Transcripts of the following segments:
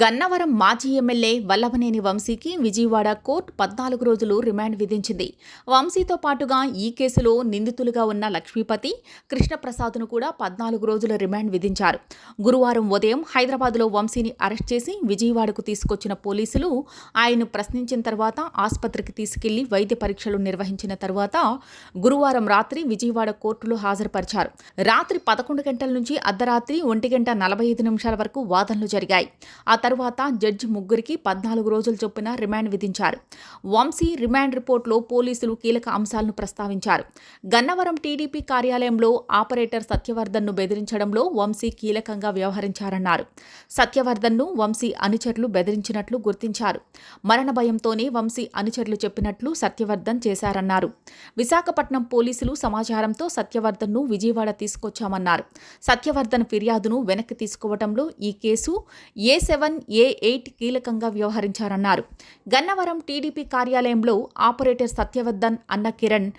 గన్నవరం మాజీ ఎమ్మెల్యే వల్లభనేని వంశీకి విజయవాడ కోర్టు పద్నాలుగు రోజులు రిమాండ్ విధించింది. వంశీతో పాటుగా ఈ కేసులో నిందితులుగా ఉన్న లక్ష్మీపతి కృష్ణప్రసాద్ను కూడా పద్నాలుగు రోజుల రిమాండ్ విధించారు. గురువారం ఉదయం హైదరాబాద్లో వంశీని అరెస్ట్ చేసి విజయవాడకు తీసుకొచ్చిన పోలీసులు ఆయన్ను ప్రశ్నించిన తర్వాత ఆసుపత్రికి తీసుకెళ్ళి వైద్య పరీక్షలు నిర్వహించిన తర్వాత గురువారం రాత్రి విజయవాడ కోర్టులో హాజరుపరిచారు. రాత్రి పదకొండు గంటల నుంచి అర్ధరాత్రి ఒంటి గంట నలభై ఐదు నిమిషాల వరకు వాదనలు జరిగాయి. ఆ తర్వాత జడ్జి ముగ్గురికి పద్నాలుగు రోజుల చొప్పున రిమాండ్ విధించారు. వంశీ రిమాండ్ రిపోర్టులో పోలీసులు కీలక అంశాలను ప్రస్తావించారు. గన్నవరం టీడీపీ కార్యాలయంలో ఆపరేటర్ సత్యవర్ధన్ను బెదిరించడంలో వంశీ కీలకంగా వ్యవహరించారన్నారు. సత్యవర్ధన్ను వంశీ అనుచరులు బెదిరించినట్లు గుర్తించారు. మరణ భయంతోనే వంశీ అనుచరులు చెప్పినట్లు సత్యవర్ధన్ చేశారన్నారు. విశాఖపట్నం పోలీసులు సమాచారంతో సత్యవర్ధన్ను విజయవాడ తీసుకొచ్చామన్నారు. సత్యవర్ధన్ ఫిర్యాదును వెనక్కి తీసుకోవడంలో ఈ case A seven A eight కీలకంగా వ్యవహరించారన్నారు. గన్నవరం టీడీపీ కార్యాలయంలో ఆపరేటర్ సత్యవర్ధన్ అన్న కిరణ్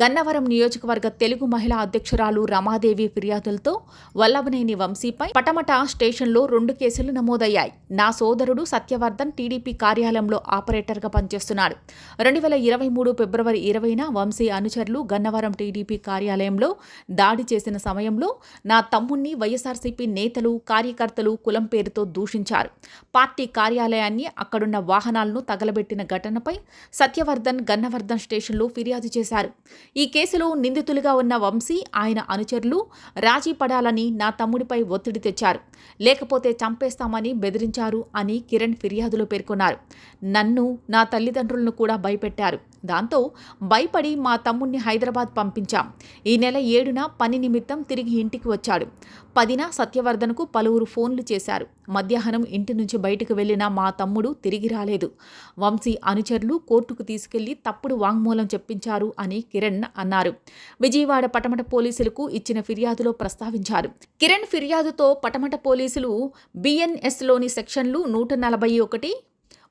గన్నవరం నియోజకవర్గ తెలుగు మహిళా అధ్యక్షురాలు రమాదేవి ఫిర్యాదులతో వల్లభనేని వంశీపై పటమట స్టేషన్లో రెండు కేసులు నమోదయ్యాయి. నా సోదరుడు సత్యవర్ధన్ టీడీపీ కార్యాలయంలో ఆపరేటర్గా పనిచేస్తున్నాడు. రెండు వేల ఇరవై మూడు ఫిబ్రవరి ఇరవైన వంశీ అనుచరులు గన్నవరం టీడీపీ కార్యాలయంలో దాడి చేసిన సమయంలో నా తమ్ముణ్ణి వైఎస్ఆర్సీపీ నేతలు కార్యకర్తలు కులం పేరుతో దూషించారు. పార్టీ కార్యాలయాన్ని అక్కడున్న వాహనాలను తగలబెట్టిన ఘటనపై సత్యవర్ధన్ గన్నవర్ధన్ స్టేషన్లో ఫిర్యాదు చేశారు. ఈ కేసులో నిందితులుగా ఉన్న వంశీ ఆయన అనుచరులు రాజీ పడాలని నా తమ్ముడిపై ఒత్తిడి తెచ్చారు. లేకపోతే చంపేస్తామని బెదిరించారు అని కిరణ్ ఫిర్యాదులో పేర్కొన్నారు. నన్ను నా తల్లిదండ్రులను కూడా భయపెట్టారు. దాంతో భయపడి మా తమ్ముణ్ణి హైదరాబాద్ పంపించాం. ఈ నెల ఏడున పని నిమిత్తం తిరిగి ఇంటికి వచ్చాడు. పదిన సత్యవర్ధన్కు పలువురు ఫోన్లు చేశారు. మధ్యాహ్నం ఇంటి నుంచి బయటకు వెళ్ళిన మా తమ్ముడు తిరిగి రాలేదు. వంశీ అనుచరులు కోర్టుకు తీసుకెళ్ళి తప్పుడు వాంగ్మూలం చెప్పించారు అని కిరణ్ అన్నారు. విజయవాడ పటమట పోలీసులకు ఇచ్చిన ఫిర్యాదులో ప్రస్తావించారు. కిరణ్ ఫిర్యాదుతో పటమట పోలీసులు బిఎన్ఎస్లోని సెక్షన్లు నూట నలభై ఒకటి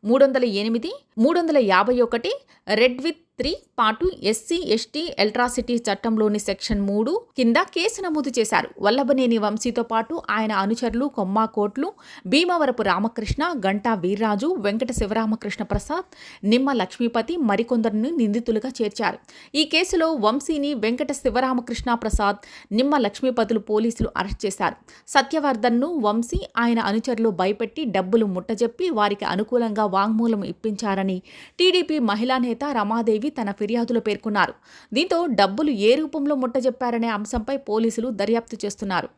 మూడు వందల ఎనిమిది మూడు వందల యాభై ఒకటి రెడ్ విత్ త్రీ పాటు ఎస్సీ ఎస్టీ ఎలక్ట్రాసిటీ చట్టంలోని సెక్షన్ మూడు కింద కేసు నమోదు చేశారు. వల్లభనేని వంశీతో పాటు ఆయన అనుచరులు కొమ్మా కోట్లు భీమవరపు రామకృష్ణ గంటా వీర్రాజు వెంకట శివరామకృష్ణ ప్రసాద్ నిమ్మ లక్ష్మీపతి మరికొందరిని నిందితులుగా చేర్చారు. ఈ కేసులో వంశీని వెంకట శివరామకృష్ణ ప్రసాద్ నిమ్మ లక్ష్మీపతులు పోలీసులు అరెస్ట్ చేశారు. సత్యవర్ధన్ను వంశీ ఆయన అనుచరులు భయపెట్టి డబ్బులు ముట్టజెప్పి వారికి అనుకూలంగా వాంగ్మూలం ఇప్పించారని టీడీపీ మహిళా నేత రమాదేవి తన ఫిర్యాదులో పేర్కొన్నారు. దీంతో డబ్బులు ఏ రూపంలో ముట్టజెప్పారనే అంశంపై పోలీసులు దర్యాప్తు చేస్తున్నారు.